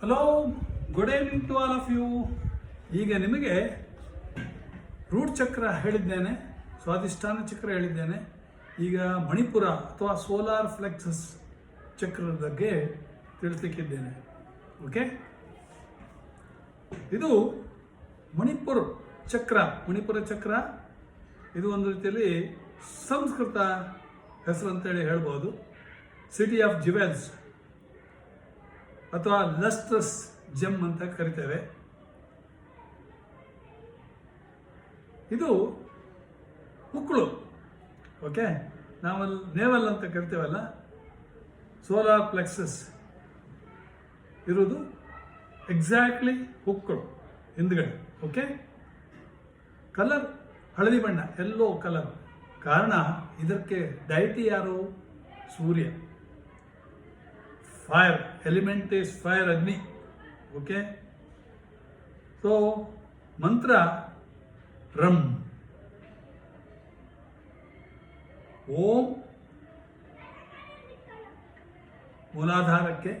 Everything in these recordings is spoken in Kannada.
Hello good evening to all of you ಈಗ ನಿಮಗೆ ರೂಟ್ ಚಕ್ರ ಹೇಳಿದ್ದೇನೆ, ಸ್ವಾಧಿಷ್ಠಾನ ಚಕ್ರ ಹೇಳಿದ್ದೇನೆ. ಈಗ ಮಣಿಪುರ ಅಥವಾ ಸೋಲಾರ್ ಫ್ಲೆಕ್ಸಸ್ ಚಕ್ರದ ಬಗ್ಗೆ ತಿಳಿಸಲಿಕ್ಕಿದ್ದೇನೆ. ಓಕೆ ಇದು ಮಣಿಪುರ ಚಕ್ರ ಮಣಿಪುರ ಚಕ್ರ. ಇದು ಒಂದು ರೀತಿಯಲ್ಲಿ ಸಂಸ್ಕೃತ ಹೆಸರು ಅಂತೇಳಿ ಹೇಳ್ಬೋದು. ಸಿಟಿ ಆಫ್ ಜಿವೆಲ್ಸ್ ಅಥವಾ ಲಸ್ಟ್ರಸ್ ಜಮ್ ಅಂತ ಕರಿತೇವೆ. ಇದು ಉಕ್ಕಳು ಓಕೆ? ನಾವಲ್ಲಿ ನೇವಲ್ ಅಂತ ಕರಿತೇವಲ್ಲ? ಸೋಲಾರ್ ಪ್ಲೆಕ್ಸಸ್ ಇರೋದು ಎಕ್ಸಾಕ್ಟ್ಲಿ ಉಕ್ಕಳು ಹಿಂದ್ಗಡೆ, ಓಕೆ? ಕಲರ್ ಹಳದಿ ಬಣ್ಣ, ಎಲ್ಲೋ ಕಲರ್. ಕಾರಣ, ಇದಕ್ಕೆ ಡೈಟಿ ಯಾರು? Surya. Fire element is fire Agni. Okay so mantra rum ಓಂ ಮೂಲಾಧಾರಕ್ಕೆ.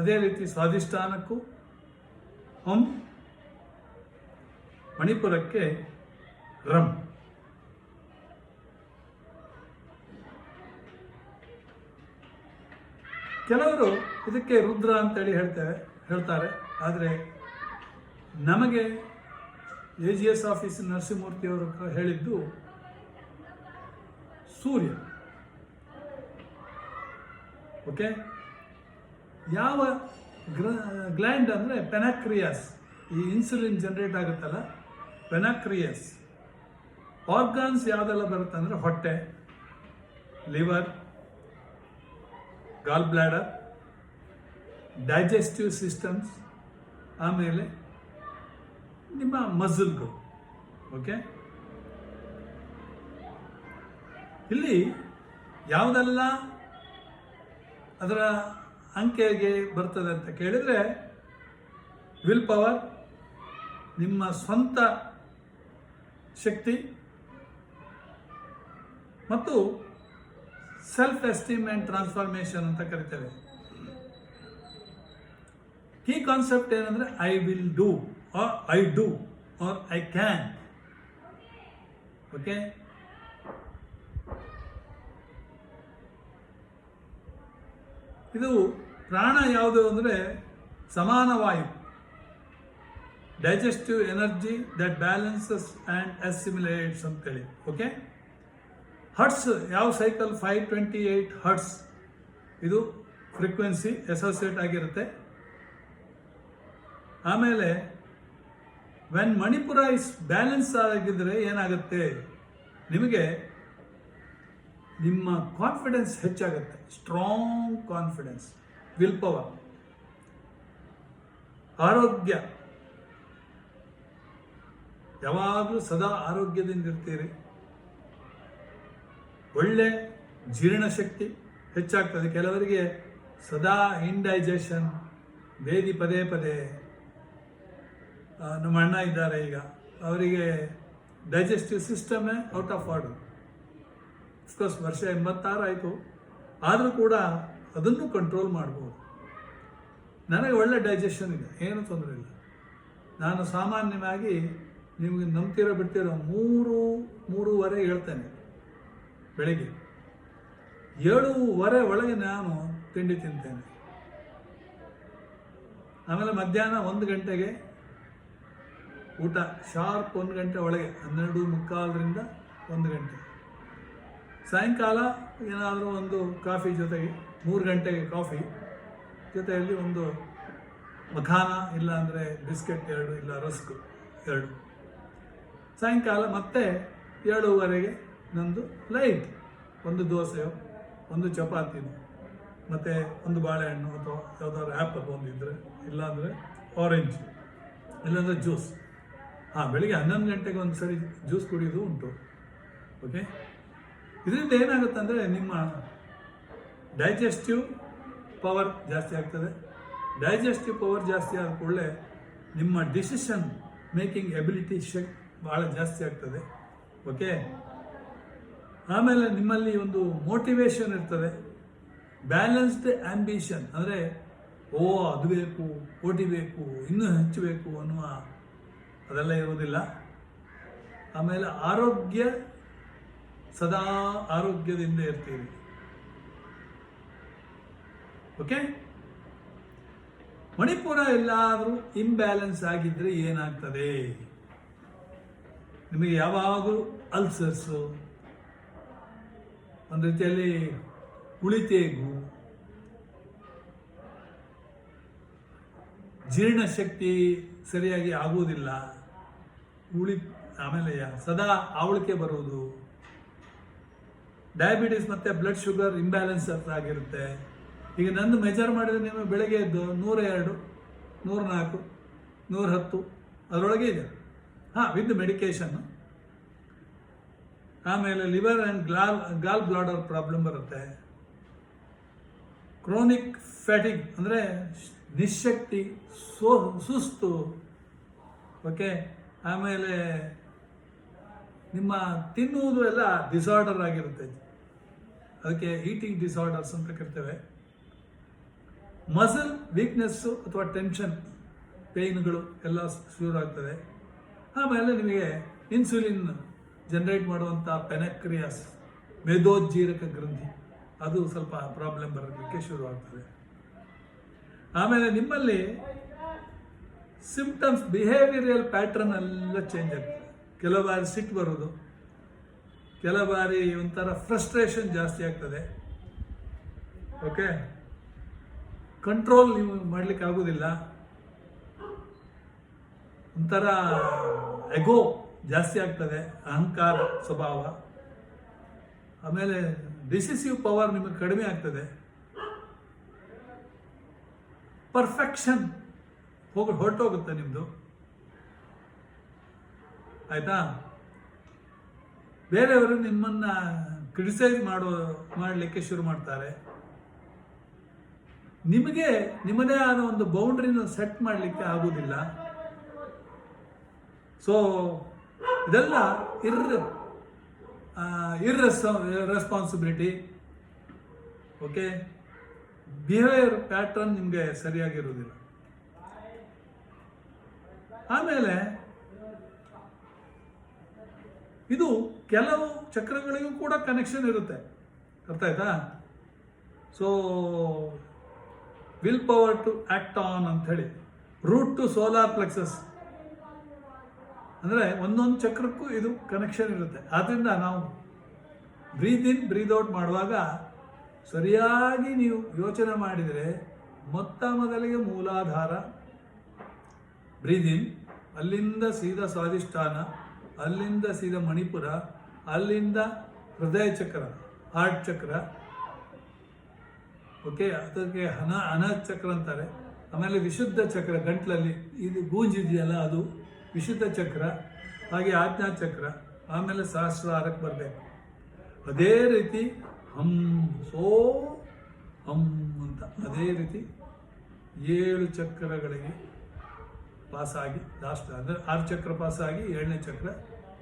ಅದೇ ರೀತಿ ಸ್ವಾಧಿಷ್ಠಾನಕ್ಕೂ ಹಂ ಮಣಿಪುರಕ್ಕೆ ರಮ್ ಕೆಲವರು ಇದಕ್ಕೆ ರುದ್ರ ಅಂತೇಳಿ ಹೇಳ್ತೇವೆ ಹೇಳ್ತಾರೆ. ಆದರೆ ನಮಗೆ ಎ ಜಿ ಎಸ್ ಆಫೀಸ್ ನರಸಿಂಹಮೂರ್ತಿಯವರು ಹೇಳಿದ್ದು ಸೂರ್ಯ. ಓಕೆ? ಯಾವ ಗ್ರ, ಗ್ಲ್ಯಾಂಡ್ ಅಂದರೆ ಪೆನಾಕ್ರಿಯಾಸ್. ಈ ಇನ್ಸುಲಿನ್ ಜನರೇಟ್ ಆಗುತ್ತಲ್ಲ? ಪೆನಾಕ್ರಿಯಾಸ್. ಆರ್ಗಾನ್ಸ್ ಯಾವುದೆಲ್ಲ ಬರುತ್ತೆ ಅಂದರೆ ಹೊಟ್ಟೆ, liver gall bladder digestive systems ಆಮೇಲೆ ನಿಮ್ಮ ಮಸಲ್ಗಳು ಓಕೆ ಇಲ್ಲಿ ಯಾವುದೆಲ್ಲ ಅದರ ಅಂಕೆಗೆ ಬರ್ತದೆ ಅಂತ ಕೇಳಿದರೆ ವಿಲ್ ಪವರ್ ನಿಮ್ಮ ಸ್ವಂತ ಶಕ್ತಿ, ಮತ್ತು ಸೆಲ್ಫ್ ಎಸ್ಟೀಮ್ ಆ್ಯಂಡ್ ಟ್ರಾನ್ಸ್ಫಾರ್ಮೇಷನ್ ಅಂತ ಕರಿತೇವೆ. ಕೀ ಕಾನ್ಸೆಪ್ಟ್ ಏನಂದ್ರೆ I will do or I do or I can okay ಇದು ಪ್ರಾಣ ಯಾವುದು ಅಂದರೆ, ಸಮಾನ ವಾಯು. Digestive energy that balances and assimilates ಅಂತೇಳಿ. ಓಕೆ ಹರ್ಟ್ಸ್ ಯಾವ cycle five twenty eight hertz ಇದು ಫ್ರೀಕ್ವೆನ್ಸಿ ಅಸೋಸಿಯೇಟ್ ಆಗಿರುತ್ತೆ. ಆಮೇಲೆ ವೆನ್ ಮಣಿಪುರ ಇಸ್ ಬ್ಯಾಲೆನ್ಸ್ ಆಗಿದ್ರೆ ಏನಾಗುತ್ತೆ? ನಿಮಗೆ ನಿಮ್ಮ ಕಾನ್ಫಿಡೆನ್ಸ್ ಹೆಚ್ಚಾಗುತ್ತೆ. ಸ್ಟ್ರಾಂಗ್ ಕಾನ್ಫಿಡೆನ್ಸ್ ವಿಲ್ ಪವರ್ ಆರೋಗ್ಯ. ಯಾವಾಗಲೂ ಸದಾ ಆರೋಗ್ಯದಿಂದ ಇರ್ತೀರಿ. ಒಳ್ಳೆ ಜೀರ್ಣಶಕ್ತಿ ಹೆಚ್ಚಾಗ್ತದೆ. ಕೆಲವರಿಗೆ ಸದಾ ಇಂಡೈಜೆಷನ್ ಬೇದಿ ಪದೇ ಪದೇ ನಮ್ಮ ಅಣ್ಣ ಇದ್ದಾರೆ ಈಗ. ಅವರಿಗೆ digestive ಸಿಸ್ಟಮೇ out of order of course ವರ್ಷ ಎಂಬತ್ತಾರು ಆಯಿತು. ಆದರೂ ಕೂಡ ಅದನ್ನು ಕಂಟ್ರೋಲ್ ಮಾಡ್ಬೋದು. ನನಗೆ ಒಳ್ಳೆ ಡೈಜೆಷನ್ ಇದೆ. ಏನು ತೊಂದರೆ ಇಲ್ಲ. ನಾನು ಸಾಮಾನ್ಯವಾಗಿ ನಿಮಗೆ ನಂಬ್ತಿರೋ ಬಿಡ್ತಿರೋ ಮೂರು, ಮೂರುವರೆ ಹೇಳ್ತೇನೆ. ಬೆಳಿಗ್ಗೆ ಏಳುವರೆ ಒಳಗೆ ನಾನು ತಿಂಡಿ ತಿಂತೇನೆ. ಆಮೇಲೆ ಮಧ್ಯಾಹ್ನ ಒಂದು ಗಂಟೆಗೆ ಊಟ, ಶಾರ್ಪ್ ಒಂದು ಗಂಟೆ ಒಳಗೆ, ಹನ್ನೆರಡು ಮುಕ್ಕಾಲರಿಂದ ಒಂದು ಗಂಟೆ. ಸಾಯಂಕಾಲ ಏನಾದರೂ ಒಂದು ಕಾಫಿ ಜೊತೆಗೆ, ಮೂರು ಗಂಟೆಗೆ ಕಾಫಿ ಜೊತೆಯಲ್ಲಿ ಒಂದು ಮಖಾನ ಇಲ್ಲಾಂದರೆ ಬಿಸ್ಕೆಟ್ ಎರಡು, ಇಲ್ಲ ರಸ್ಕ್ ಎರಡು. ಸಾಯಂಕಾಲ ಮತ್ತೆ ಏಳುವರೆಗೆ ನಂದು ಲೈಟ್ ಒಂದು ದೋಸೆಯೋ, ಒಂದು ಚಪಾತಿನೋ, ಮತ್ತು ಒಂದು ಬಾಳೆಹಣ್ಣು ಅಥವಾ ಯಾವುದಾದ್ರು ಆ್ಯಪಲ್ ಒಂದಿದ್ದರೆ ಇಲ್ಲಾಂದರೆ ಆರೆಂಜ್ ಇಲ್ಲಾಂದರೆ ಜ್ಯೂಸ್ ಹಾಂ, ಬೆಳಿಗ್ಗೆ ಹನ್ನೊಂದು ಗಂಟೆಗೆ ಒಂದು ಸರಿ ಜ್ಯೂಸ್ ಕುಡಿಯೋದು ಉಂಟು. ಓಕೆ ಇದರಿಂದ ಏನಾಗುತ್ತೆ ಅಂದರೆ ನಿಮ್ಮ ಡೈಜೆಸ್ಟಿವ್ ಪವರ್ ಜಾಸ್ತಿ ಆಗ್ತದೆ. ಡೈಜೆಸ್ಟಿವ್ ಪವರ್ ಜಾಸ್ತಿ ಆದ ಕೂಡಲೇ ನಿಮ್ಮ ಡಿಸಿಷನ್ ಮೇಕಿಂಗ್ ಎಬಿಲಿಟಿ ಶಕ್ ಭಾಳ ಜಾಸ್ತಿ ಆಗ್ತದೆ. ಓಕೆ ಆಮೇಲೆ ನಿಮ್ಮಲ್ಲಿ ಒಂದು ಮೋಟಿವೇಶನ್ ಇರ್ತದೆ. ಬ್ಯಾಲೆನ್ಸ್ಡ್ ಆಂಬಿಷನ್ ಅಂದರೆ, ಓ, ಅದು ಬೇಕು, ಕೋಟಿ ಬೇಕು, ಇನ್ನೂ ಹೆಚ್ಚು ಬೇಕು ಅನ್ನುವ ಅದೆಲ್ಲ ಇರುವುದಿಲ್ಲ. ಆಮೇಲೆ ಆರೋಗ್ಯ, ಸದಾ ಆರೋಗ್ಯದಿಂದ ಇರ್ತೀವಿ ಓಕೆ ಮಣಿಪುರ ಎಲ್ಲಾದರೂ ಇಂಬ್ಯಾಲೆನ್ಸ್ ಆಗಿದ್ರೆ ಏನಾಗ್ತದೆ? ನಿಮಗೆ ಯಾವಾಗಲೂ ಅಲ್ಸರ್ಸು ಒಂದು ರೀತಿಯಲ್ಲಿ ಉಳಿತೇಗು ಜೀರ್ಣಶಕ್ತಿ ಸರಿಯಾಗಿ ಆಗುವುದಿಲ್ಲ. ಉಳಿ, ಆಮೇಲೆ ಸದಾ ಆವಳಿಕೆ ಬರುವುದು. ಡಯಾಬಿಟಿಸ್ ಮತ್ತು ಬ್ಲಡ್ ಶುಗರ್ ಇಂಬ್ಯಾಲೆನ್ಸ್ ಆಗಿರುತ್ತೆ. ಈಗ ನಂದು ಮೆಜರ್ ಮಾಡಿದ್ರೆ ನೀವು ಬೆಳಗ್ಗೆ ಎದ್ದು ನೂರ ಎರಡು ನೂರ ನಾಲ್ಕು ನೂರ ಹತ್ತು ಅದರೊಳಗೆ ಇದೆ. ಹಾಂ ವಿತ್ ಮೆಡಿಕೇಶನ್ ಆಮೇಲೆ liver and gall gall bladder problem ಬರುತ್ತೆ. ಕ್ರೋನಿಕ್ ಫ್ಯಾಟಿಗ್ ಅಂದರೆ ನಿಶಕ್ತಿ, ಸೋ, ಸುಸ್ತು. ಓಕೆ ಆಮೇಲೆ ನಿಮ್ಮ ತಿನ್ನುವುದು ಎಲ್ಲ ಡಿಸಾರ್ಡರ್ ಆಗಿರುತ್ತೆ. ಅದಕ್ಕೆ ಈಟಿಂಗ್ ಡಿಸಾರ್ಡರ್ಸ್ ಅಂತ ಕರಿತೇವೆ. ಮಸಲ್ ವೀಕ್ನೆಸ್ಸು ಅಥವಾ ಟೆನ್ಷನ್ ಪೇಯ್ನ್ಗಳು ಎಲ್ಲ ಶುರು ಆಗ್ತದೆ. ಆಮೇಲೆ ನಿಮಗೆ ಇನ್ಸುಲಿನ್ ಜನರೇಟ್ ಮಾಡುವಂಥ ಪೆನಕ್ರಿಯಾಸ್ ಮೇಧೋಜ್ಜೀರಕ ಗ್ರಂಥಿ. ಅದು ಸ್ವಲ್ಪ ಪ್ರಾಬ್ಲಮ್ ಬರಲಿಕ್ಕೆ ಶುರು ಆಗ್ತದೆ. ಆಮೇಲೆ ನಿಮ್ಮಲ್ಲಿ ಸಿಂಪ್ಟಮ್ಸ್ ಬಿಹೇವಿಯರಲ್ ಪ್ಯಾಟ್ರನ್ ಎಲ್ಲ ಚೇಂಜ್ ಆಗ್ತದೆ. ಕೆಲವು ಬಾರಿ ಸಿಟ್ಟು ಬರೋದು, ಕೆಲವು ಬಾರಿ ಒಂಥರ ಫ್ರಸ್ಟ್ರೇಷನ್ ಜಾಸ್ತಿ ಆಗ್ತದೆ. ಓಕೆ ಕಂಟ್ರೋಲ್ ನೀವು ಮಾಡಲಿಕ್ಕೆ ಆಗೋದಿಲ್ಲ. ಒಂಥರ ಎಗೋ ಜಾಸ್ತಿ ಆಗ್ತದೆ, ಅಹಂಕಾರ ಸ್ವಭಾವ. ಆಮೇಲೆ ಡಿಸಿಸಿವ್ ಪವರ್ ನಿಮಗೆ ಕಡಿಮೆ ಆಗ್ತದೆ. ಪರ್ಫೆಕ್ಷನ್ ಹೋಗಿ, ಹೊರಟೋಗುತ್ತೆ ನಿಮ್ಮದು ಆಯಿತಾ? ಬೇರೆಯವರು ನಿಮ್ಮನ್ನ ಕ್ರಿಟಿಸೈಸ್ ಮಾಡೋ, ಮಾಡಲಿಕ್ಕೆ ಶುರು ಮಾಡ್ತಾರೆ. ನಿಮಗೆ, ನಿಮ್ಮದೇ ಆದ ಒಂದು ಬೌಂಡ್ರಿನ ಸೆಟ್ ಮಾಡಲಿಕ್ಕೆ ಆಗುವುದಿಲ್ಲ ಸೊ ಇದೆಲ್ಲ ಇರ್ ಇರ್ರೆಸ್ ರೆಸ್ಪಾನ್ಸಿಬಿಲಿಟಿ ಓಕೆ ಬಿಹೇವಿಯರ್ ಪ್ಯಾಟ್ರನ್ ನಿಮಗೆ ಸರಿಯಾಗಿರುವುದಿಲ್ಲ ಆಮೇಲೆ, ಇದು ಕೆಲವು ಚಕ್ರಗಳಿಗೂ ಕೂಡ ಕನೆಕ್ಷನ್ ಇರುತ್ತೆ. ಅರ್ಥ ಆಯ್ತಾ? So will power to act on ಅಂತ ಹೇಳಿ ರೂಟ್ ಟು ಸೋಲಾರ್ ಪ್ಲೆಕ್ಸಸ್ ಅಂದರೆ ಒಂದೊಂದು ಚಕ್ರಕ್ಕೂ ಇದು ಕನೆಕ್ಷನ್ ಇರುತ್ತೆ. ಆದ್ದರಿಂದ ನಾವು ಬ್ರೀತ್ ಇನ್ ಬ್ರೀತ್ ಔಟ್ ಮಾಡುವಾಗ ಸರಿಯಾಗಿ ನೀವು ಯೋಚನೆ ಮಾಡಿದರೆ ಮೊತ್ತ ಮೊದಲಿಗೆ ಮೂಲಾಧಾರ ಬ್ರೀತ್ ಇನ್ ಅಲ್ಲಿಂದ ಸೀದಾ ಸ್ವಾಧಿಷ್ಠಾನ, ಅಲ್ಲಿಂದ ಸೀದಾ ಮಣಿಪುರ, ಅಲ್ಲಿಂದ ಹೃದಯ ಚಕ್ರ ಹಾರ್ಟ್ ಚಕ್ರ ಓಕೆ ಅದಕ್ಕೆ ಹನ ಅನ ಚಕ್ರ ಅಂತಾರೆ. ಆಮೇಲೆ ವಿಶುದ್ಧ ಚಕ್ರ ಗಂಟ್ಲಲ್ಲಿ, ಇದು ಗೂಂಜಿದೆಯಲ್ಲ ಅದು. ವಿಶುದ್ಧ ಚಕ್ರ, ಹಾಗೆ ಆಜ್ಞಾ ಚಕ್ರ, ಆಮೇಲೆ ಸಹಸ್ರಾರಕ್ಕೆ ಬರಬೇಕು. ಅದೇ ರೀತಿ ಹಂ ಸೋ ಹಂ ಅಂತ, ಅದೇ ರೀತಿ ಏಳು ಚಕ್ರಗಳಿಗೆ ಪಾಸಾಗಿ ಲಾಸ್ಟ್ ಅಂದರೆ ಆರು ಚಕ್ರ ಪಾಸಾಗಿ ಏಳನೇ ಚಕ್ರ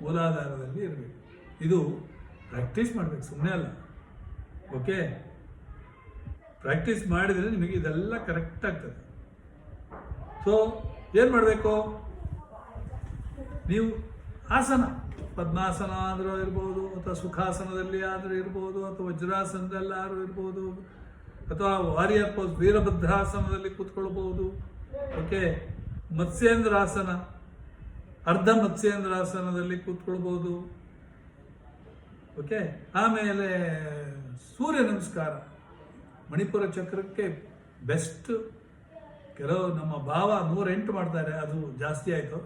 ಮೂಲಾಧಾರದಲ್ಲಿ ಇರಬೇಕು. ಇದು ಪ್ರಾಕ್ಟೀಸ್ ಮಾಡಬೇಕು ಸುಮ್ಮನೆ ಅಲ್ಲ. ಓಕೆ ಪ್ರಾಕ್ಟೀಸ್ ಮಾಡಿದರೆ ನಿಮಗೆ ಇದೆಲ್ಲ ಕರೆಕ್ಟ್ ಆಗ್ತದೆ. ಸೊ ಏನು ಮಾಡಬೇಕು? ನೀವು ಆಸನ, ಪದ್ಮಾಸನ ಆದರೂ ಇರ್ಬೋದು, ಅಥವಾ ಸುಖಾಸನದಲ್ಲಿ ಆದರೂ ಇರ್ಬೋದು, ಅಥವಾ ವಜ್ರಾಸನದಲ್ಲಾದರೂ ಇರ್ಬೋದು, ಅಥವಾ ವಾರಿಯರ್ ಪೋಸ್ ವೀರಭದ್ರಾಸನದಲ್ಲಿ ಕೂತ್ಕೊಳ್ಬೋದು. ಓಕೆ ಮತ್ಸ್ಯೇಂದ್ರಾಸನ, ಅರ್ಧ ಮತ್ಸ್ಯೇಂದ್ರಾಸನದಲ್ಲಿ ಕೂತ್ಕೊಳ್ಬೋದು. ಓಕೆ ಆಮೇಲೆ ಸೂರ್ಯ ನಮಸ್ಕಾರ. ಮಣಿಪುರ ಚಕ್ರಕ್ಕೆ ಬೆಸ್ಟ್ ಕೆಲವು ನಮ್ಮ ಭಾವ ನೂರೆಂಟು ಮಾಡ್ತಾರೆ, ಅದು ಜಾಸ್ತಿ ಆಯಿತು.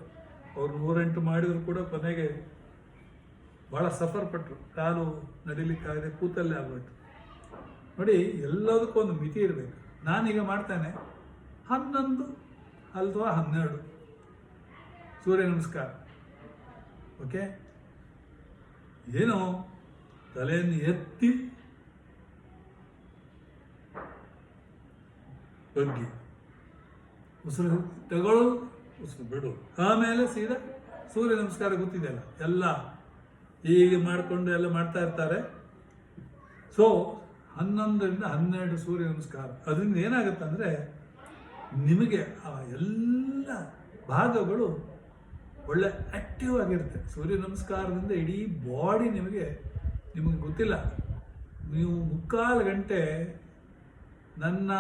ಅವ್ರು ನೂರೆಂಟು ಮಾಡಿದ್ರು ಕೂಡ ಕೊನೆಗೆ ಭಾಳ ಸಫರ್ ಪಟ್ಟರು ಕಾಲು ನಡಿಲಿಕ್ಕಾಗದೆ ಕೂತಲ್ಲೇ ಆಗೋಯ್ತು ನೋಡಿ, ಎಲ್ಲದಕ್ಕೂ ಒಂದು ಮಿತಿ ಇರಬೇಕು. ನಾನೀಗ ಮಾಡ್ತೇನೆ. ಹನ್ನೊಂದು ಅಲ್ವಾ ಹನ್ನೆರಡು? ಸೂರ್ಯ ನಮಸ್ಕಾರ. ಓಕೆ? ಏನು? ತಲೆಯನ್ನು ಎತ್ತಿ ಬಗ್ಗಿ ಉಸಿರು ತಗೊಳ್ಳು ಬಿಡು ಆಮೇಲೆ ಸೀದಾ ಸೂರ್ಯ ನಮಸ್ಕಾರ ಗೊತ್ತಿದೆಯಲ್ಲ, ಎಲ್ಲ ಹೀಗೆ ಮಾಡಿಕೊಂಡು ಎಲ್ಲ ಮಾಡ್ತಾ ಇರ್ತಾರೆ. ಸೊ ಹನ್ನೊಂದರಿಂದ ಹನ್ನೆರಡು ಸೂರ್ಯ ನಮಸ್ಕಾರ. ಅದರಿಂದ ಏನಾಗುತ್ತೆ ಅಂದರೆ, ನಿಮಗೆ ಆ ಎಲ್ಲ ಭಾಗಗಳು ಒಳ್ಳೆ ಆಕ್ಟಿವ್ ಆಗಿರುತ್ತೆ. ಸೂರ್ಯ ನಮಸ್ಕಾರದಿಂದ ಇಡೀ ಬಾಡಿ ನಿಮಗೆ ನಿಮಗೆ ಗೊತ್ತಿಲ್ಲ. ನೀವು ಮುಕ್ಕಾಲು ಗಂಟೆ ನನ್ನ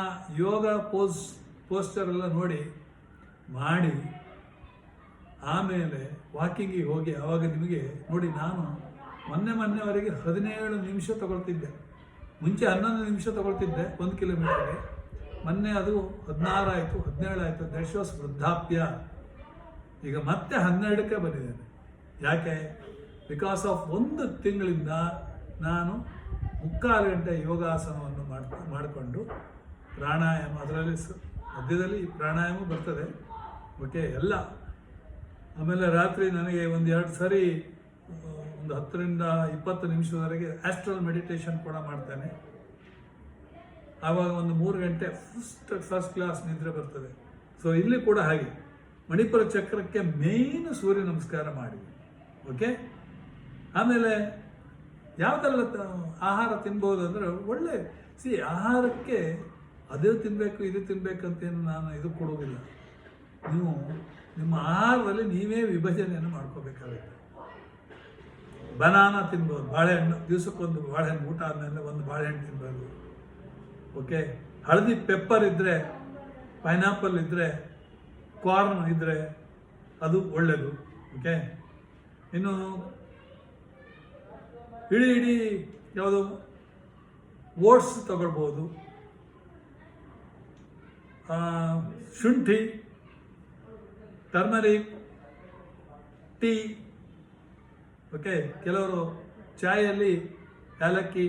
ಯೋಗ ಪೋಸ್ ಪೋಸ್ಟರ್ ಎಲ್ಲ ನೋಡಿ ಮಾಡಿ ಆಮೇಲೆ ವಾಕಿಂಗಿಗೆ ಹೋಗಿ ಆವಾಗ ನಿಮಗೆ ನೋಡಿ ನಾನು ಮೊನ್ನೆ ಮೊನ್ನೆವರೆಗೆ ಹದಿನೇಳು ನಿಮಿಷ ತಗೊಳ್ತಿದ್ದೆ. ಮುಂಚೆ ಹನ್ನೊಂದು ನಿಮಿಷ ತಗೊಳ್ತಿದ್ದೆ ಒಂದು ಕಿಲೋಮೀಟರ್ಗೆ. ಮೊನ್ನೆ ಅದು ಹದಿನಾರು ಆಯಿತು, ಹದಿನೇಳು ಆಯಿತು. ದಟ್ ವಾಸ್ ವೃದ್ಧಾಪ್ಯ. ಈಗ ಮತ್ತೆ ಹನ್ನೆರಡಕ್ಕೆ ಬಂದಿದ್ದೇನೆ ಯಾಕೆ? ಬಿಕಾಸ್ ಆಫ್ ಒಂದು ತಿಂಗಳಿಂದ ನಾನು ಮುಕ್ಕಾಲು ಗಂಟೆ ಯೋಗಾಸನವನ್ನು ಮಾಡ್ಕೊಂಡು ಮಾಡಿಕೊಂಡು ಪ್ರಾಣಾಯಾಮ, ಅದರಲ್ಲಿ ಮಧ್ಯದಲ್ಲಿ ಪ್ರಾಣಾಯಾಮ ಬರ್ತದೆ. ಓಕೆ, ಎಲ್ಲ. ಆಮೇಲೆ ರಾತ್ರಿ ನನಗೆ ಒಂದು ಎರಡು ಸಾರಿ ಒಂದು ಹತ್ತರಿಂದ ಇಪ್ಪತ್ತು ನಿಮಿಷದವರೆಗೆ ಆಸ್ಟ್ರಲ್ ಮೆಡಿಟೇಷನ್ ಕೂಡ ಮಾಡ್ತೇನೆ. ಆವಾಗ ಒಂದು ಮೂರು ಗಂಟೆ ಫಸ್ಟ್ ಫಸ್ಟ್ ಕ್ಲಾಸ್ ನಿದ್ರೆ ಬರ್ತದೆ. ಸೊ ಇಲ್ಲಿ ಕೂಡ ಹಾಗೆ. ಮಣಿಪುರ ಚಕ್ರಕ್ಕೆ ಮೇನ್ ಸೂರ್ಯ ನಮಸ್ಕಾರ ಮಾಡಿ. ಓಕೆ? ಆಮೇಲೆ ಯಾವುದೆಲ್ಲ ಆಹಾರ ತಿನ್ಬೋದು ಅಂದರೆ ಒಳ್ಳೆ ಸಿ ಆಹಾರಕ್ಕೆ ಅದೇ ತಿನ್ನಬೇಕು ಇದು ತಿನ್ನಬೇಕಂತೇನು ನಾನು ಇದು ಕೊಡೋದಿಲ್ಲ ನೀವು ನಿಮ್ಮ ಆಹಾರದಲ್ಲಿ ನೀವೇ ವಿಭಜನೆಯನ್ನು ಮಾಡ್ಕೋಬೇಕಾಗುತ್ತೆ. ಬನಾನ ತಿನ್ಬೋದು, ಬಾಳೆಹಣ್ಣು, ದಿವಸಕ್ಕೊಂದು ಬಾಳೆಹಣ್ಣು, ಊಟ ಆದಮೇಲೆ ಒಂದು ಬಾಳೆಹಣ್ಣು ತಿನ್ಬೋದು. ಓಕೆ ಹಳದಿ ಪೆಪ್ಪರ್ ಇದ್ದರೆ ಪೈನಾಪಲ್ ಇದ್ದರೆ ಕಾರ್ನ್ ಇದ್ದರೆ ಅದು ಒಳ್ಳೆಯದು ಓಕೆ ಇನ್ನು ಇಡೀ ಇಡೀ ಯಾವುದು ಓಟ್ಸ್ ತಗೊಳ್ಬೋದು. ಶುಂಠಿ. ಟರ್ಮರಿಕ್ ಟೀ ಓಕೆ ಕೆಲವರು ಚಾಯಲ್ಲಿ ಏಲಕ್ಕಿ,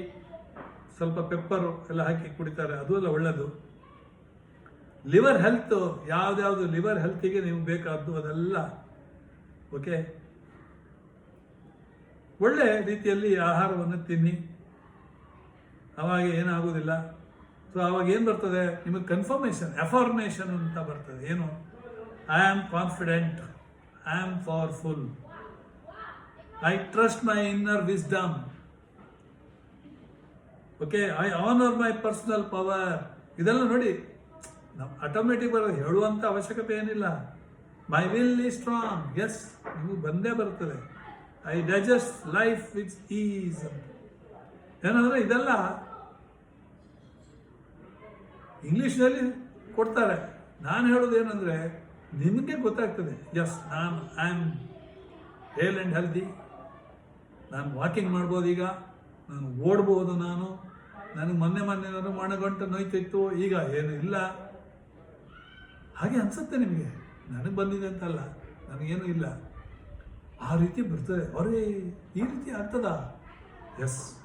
ಸ್ವಲ್ಪ ಪೆಪ್ಪರು ಎಲ್ಲ ಹಾಕಿ ಕುಡಿತಾರೆ, ಅದು ಎಲ್ಲ ಒಳ್ಳೆಯದು ಲಿವರ್ ಹೆಲ್ತ್ ಯಾವ್ದ್ಯಾವುದು ಲಿವರ್ ಹೆಲ್ತಿಗೆ ನಿಮ್ಗೆ ಬೇಕಾದ್ದು ಅದೆಲ್ಲ ಓಕೆ ಒಳ್ಳೆ ರೀತಿಯಲ್ಲಿ ಆಹಾರವನ್ನು ತಿನ್ನಿ. ಅವಾಗ ಏನಾಗೋದಿಲ್ಲ ಸೊ ಅವಾಗ ಏನು ಬರ್ತದೆ? ನಿಮಗೆ ಕನ್ಫರ್ಮೇಷನ್ ಎಫಾರ್ಮೇಷನ್ ಅಂತ ಬರ್ತದೆ. ಏನು? I am confident I am powerful I trust my inner wisdom okay I honour my personal power ಇದೆಲ್ಲ ನೋಡಿ ನಮ್ಮ ಆಟೋಮೆಟಿಕ್ ಬರೋದು ಹೇಳುವಂಥ ಅವಶ್ಯಕತೆ ಏನಿಲ್ಲ. ಮೈ ವಿಲ್ ಈ ಸ್ಟ್ರಾಂಗ್ ಎಸ್ ನಿಮಗೆ ಬಂದೇ ಬರ್ತದೆ. I digest life with ease ಏನಂದ್ರೆ ಇದೆಲ್ಲ ಇಂಗ್ಲೀಷ್ನಲ್ಲಿ ಕೊಡ್ತಾರೆ. ನಾನು ಹೇಳೋದು ಏನಂದರೆ ನಿಮಗೆ ಗೊತ್ತಾಗ್ತದೆ. ಎಸ್ ನಾನು I am hale and healthy ನಾನು ವಾಕಿಂಗ್ ಮಾಡ್ಬೋದು ಈಗ ನಾನು ಓಡ್ಬೋದು ನಾನು. ನನಗೆ ಮೊನ್ನೆ ಮೊನ್ನೆ ನಾನು ಮಣಗಂಟು ನೋಯ್ತಿತ್ತು. ಈಗ ಏನು ಇಲ್ಲ. ಹಾಗೆ ಅನ್ಸುತ್ತೆ ನಿಮಗೆ. ನನಗೆ ಬಂದಿದೆ ಅಂತಲ್ಲ. ನನಗೇನು ಇಲ್ಲ. ಆ ರೀತಿ ಬರ್ತದೆ. ಅವರೇ ಈ ರೀತಿ ಆಗ್ತದ? ಎಸ್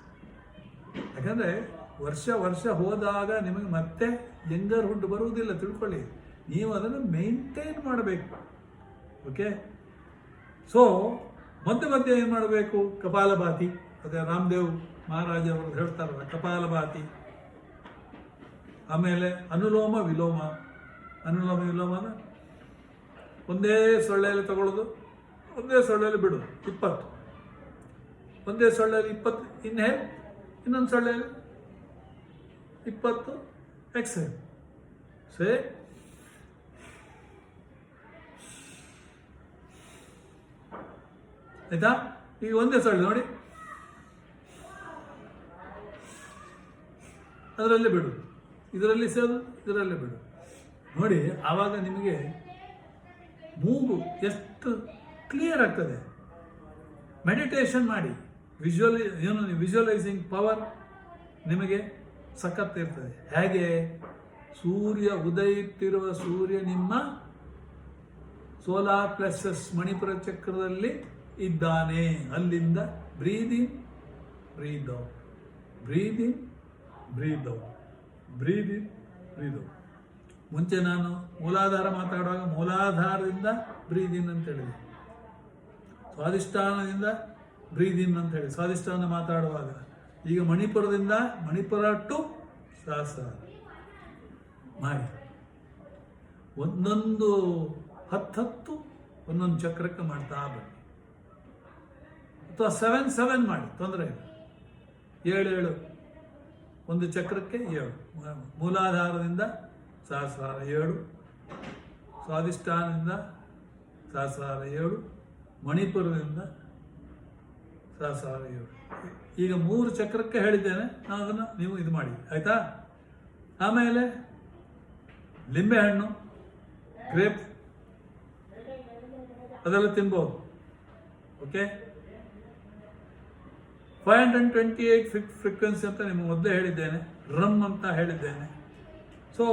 ಯಾಕಂದರೆ ವರ್ಷ ವರ್ಷ ಹೋದಾಗ ನಿಮಗೆ ಮತ್ತೆ ಯಂಗರ್ ಹುಡ್ ಬರುವುದಿಲ್ಲ. ತಿಳ್ಕೊಳ್ಳಿ. ನೀವು ಅದನ್ನು ಮೇಂಟೈನ್ ಮಾಡಬೇಕು. ಓಕೆ ಸೊ ಮಧ್ಯ ಮಧ್ಯೆ ಏನು ಮಾಡಬೇಕು? ಕಪಾಲಭಾತಿ. ಅದೇ ರಾಮದೇವ್ ಮಹಾರಾಜ ಅವರು ಹೇಳ್ತಾರಲ್ಲ, ಕಪಾಲಭಾತಿ. ಆಮೇಲೆ ಅನುಲೋಮ ವಿಲೋಮ. ಅನುಲೋಮ ವಿಲೋಮನ ಒಂದೇ ಸೊಳ್ಳೆಯಲ್ಲಿ ತಗೊಳ್ಳೋದು, ಒಂದೇ ಸೊಳ್ಳೆಯಲ್ಲಿ ಬಿಡೋದು, ಇಪ್ಪತ್ತು. ಒಂದೇ ಸೊಳ್ಳೆಯಲ್ಲಿ ಇಪ್ಪತ್ತು ಇನ್ಹೇಲ್ ಇನ್ನೊಂದು ಸೊಳ್ಳೆಯಲ್ಲಿ ಇಪ್ಪತ್ತು ಎಕ್ಸೆಲ್ ಸೇ ಆಯ್ತಾ? ಈಗ ಒಂದೇ ಸೊಳ್ಳೆ ನೋಡಿ. ಅದರಲ್ಲೇ ಬಿಡು. ಇದರಲ್ಲಿ ಸೇರು, ಇದರಲ್ಲಿ ಬಿಡು. ನೋಡಿ, ಆವಾಗ ನಿಮಗೆ ಮೂಗು ಎಷ್ಟು ಕ್ಲಿಯರ್ ಆಗ್ತದೆ. ಮೆಡಿಟೇಷನ್ ಮಾಡಿ. ವಿಜುವಲಿ ಏನು ವಿಜುವಲೈಸಿಂಗ್ ಪವರ್ ನಿಮಗೆ ಸಖತ್ ಇರ್ತದೆ. ಹೇಗೆ? ಸೂರ್ಯ ಉದಯಿತ್ತಿರುವ ಸೂರ್ಯ ನಿಮ್ಮ ಸೋಲಾರ್ ಪ್ಲಸ್ಸಸ್ ಮಣಿಪುರ ಚಕ್ರದಲ್ಲಿ ಇದ್ದಾನೆ. ಅಲ್ಲಿಂದ breathe breathe. Out breathe. In breathe. Out ಮುಂಚೆ ನಾನು ಮೂಲಾಧಾರ ಮಾತಾಡುವಾಗ ಮೂಲಾಧಾರದಿಂದ ಬ್ರೀದಿನ್ ಅಂತ ಹೇಳಿದೆ. ಸ್ವಾಧಿಷ್ಠಾನದಿಂದ ಬ್ರೀದ್ ಇನ್ ಅಂತ ಹೇಳಿ ಸ್ವಾಧಿಷ್ಠಾನ ಮಾತಾಡುವಾಗ. ಈಗ ಮಣಿಪುರದಿಂದ ಮಣಿಪುರ ಟು ಸಹಸ್ರ ಮಾಡಿ. ಒಂದೊಂದು ಹತ್ತತ್ತು ಒಂದೊಂದು ಚಕ್ರಕ್ಕೆ ಮಾಡ್ತಾ ಬನ್ನಿ ಸೆವೆನ್ ಸೆವೆನ್ ಮಾಡಿ, ತೊಂದರೆ ಇಲ್ಲ. ಏಳು ಏಳು. ಒಂದು ಚಕ್ರಕ್ಕೆ ಏಳು. ಮೂಲಾಧಾರದಿಂದ ಸಹಸ್ರಾರ ಏಳು. ಸ್ವಾಧಿಷ್ಠಾನದಿಂದ ಸಹಸ್ರಾರ ಏಳು. ಮಣಿಪುರದಿಂದ ಸಹಸ್ರಾರ ಏಳು. ಈಗ ಮೂರು ಚಕ್ರಕ್ಕೆ ಹೇಳಿದ್ದೇನೆ. ನಾನು ಅದನ್ನು ನೀವು ಇದು ಮಾಡಿ. ಆಯಿತಾ? ಆಮೇಲೆ ಲಿಂಬೆಹಣ್ಣು ಗ್ರೇಪ್ ಅದೆಲ್ಲ ತಿನ್ಬೋದು. Okay five hundred twenty eight ಫ್ರಿಕ್ frequency ಅಂತ ನಿಮಗೆ ಮೊದಲೇ ಹೇಳಿದ್ದೇನೆ. ರಮ್ ಅಂತ ಹೇಳಿದ್ದೇನೆ. ಸೊ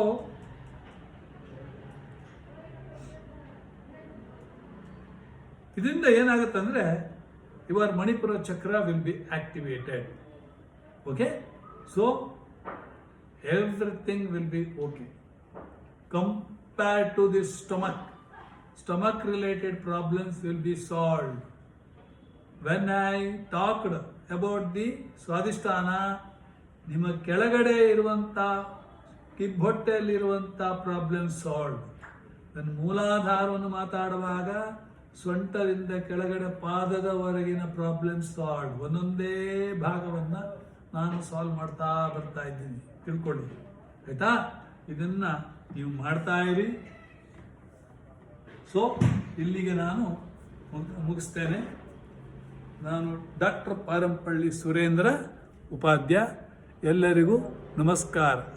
ಇದರಿಂದ ಏನಾಗುತ್ತೆ ಅಂದರೆ your Manipura chakra will be activated okay so everything will be okay compared to the stomach stomach related problems will be solve when I talked about the Svadhishthana ನಿಮ್ಮ ಕೆಳಗಡೆ ಇರುವಂಥ ಕಿಬ್ಬೊಟ್ಟೆಯಲ್ಲಿರುವಂಥ ಪ್ರಾಬ್ಲಮ್ ಸಾಲ್ವ್ ನನ್ನ ಮೂಲಾಧಾರವನ್ನು ಮಾತಾಡುವಾಗ ಸೊಂಟದಿಂದ ಕೆಳಗಡೆ ಪಾದದವರೆಗಿನ ಪ್ರಾಬ್ಲಮ್ ಸಾಲ್ವ್ ಒಂದೊಂದೇ ಭಾಗವನ್ನು ನಾನು ಸಾಲ್ವ್ ಮಾಡ್ತಾ ಬರ್ತಾ ಇದ್ದೀನಿ. ತಿಳ್ಕೊಳ್ಳಿ. ಆಯಿತಾ? ಇದನ್ನು ನೀವು ಮಾಡ್ತಾ ಇರಿ. ಸೊ ಇಲ್ಲಿಗೆ ನಾನು ಮುಗ್- ಮುಗಿಸ್ತೇನೆ. ನಾನು ಡಾಕ್ಟರ್ ಪಾರಂಪಳ್ಳಿ ಸುರೇಂದ್ರ ಉಪಾಧ್ಯ ಎಲ್ಲರಿಗೂ ನಮಸ್ಕಾರ.